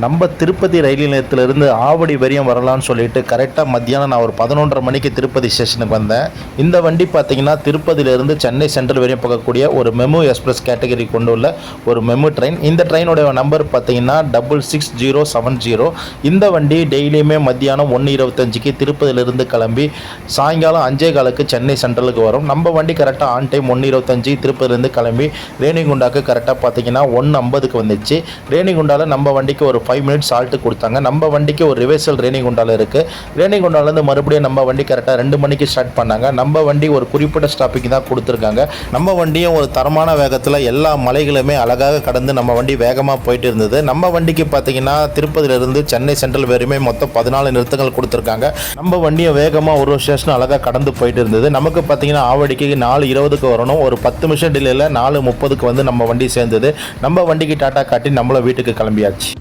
நம்ம திருப்பதி ரயில் நிலையத்திலிருந்து ஆவடி வரையும் வரலான்னு சொல்லிட்டு கரெக்டாக மத்தியானம் நான் ஒரு பதினொன்றரை மணிக்கு திருப்பதி ஸ்டேஷனுக்கு வந்தேன். இந்த வண்டி பார்த்தீங்கன்னா திருப்பதியிலேருந்து சென்னை சென்ட்ரல் வரையும் போகக்கூடிய ஒரு மெமு எக்ஸ்பிரஸ் கேட்டகரி கொண்டு உள்ள ஒரு மெமு ட்ரெயின் இந்த ட்ரெயினோட நம்பர் பார்த்தீங்கன்னா double six zero seven zero இந்த வண்டி டெய்லியுமே மத்தியானம் ஒன்று இருபத்தஞ்சிக்கு திருப்பதியிலேருந்து கிளம்பி சாயங்காலம் அஞ்சே காலுக்கு சென்னை சென்ட்ரலுக்கு வரும். நம்ம வண்டி கரெக்டாக ஆன் டைம் ஒன்று இருபத்தஞ்சி திருப்பதியிலேருந்து கிளம்பி ரேணிகுண்டாக்கு கரெக்டாக பார்த்திங்கன்னா ஒன்று ஐம்பதுக்கு வந்துச்சு. ரேணிகுண்டாவில் நம்ம வண்டிக்கு ஒரு ஃபைவ் மினிட்ஸ் ஆல்ட்டு கொடுத்தாங்க. நம்ம வண்டிக்கு ஒரு ரிவர்சல் ரேணிகுண்டாவில் இருக்குது ரேணிகுண்டாலேருந்து மறுபடியும் நம்ம வண்டி கரெக்டாக ரெண்டு மணிக்கு ஸ்டார்ட் பண்ணாங்க. நம்ம வண்டி ஒரு குறிப்பிட்ட ஸ்டாப்புக்கு தான் கொடுத்துருக்காங்க. நம்ம வண்டியும் ஒரு தரமான வேகத்தில் எல்லா மலைகளுமே அழகாக கடந்து நம்ம வண்டி வேகமாக போயிட்டு இருந்தது. நம்ம வண்டிக்கு பார்த்தீங்கன்னா திருப்பதியிலிருந்து சென்னை சென்ட்ரல் வரையுமே மொத்தம் பதினாலு நிறுத்தங்கள் கொடுத்துருக்காங்க. நம்ம வண்டியை வேகமாக ஒரு ஸ்டேஷன் அழகாக கடந்து போயிட்டு இருந்தது. நமக்கு பார்த்தீங்கன்னா ஆவடிக்கு நாலு இருபதுக்கு வரணும். ஒரு பத்து நிமிஷம் டிலேயில் நாலு முப்பதுக்கு வந்து நம்ம வண்டி சேர்ந்தது. நம்ம வண்டிக்கு டாட்டா காட்டி நம்மளை வீட்டுக்கு கிளம்பியாச்சு.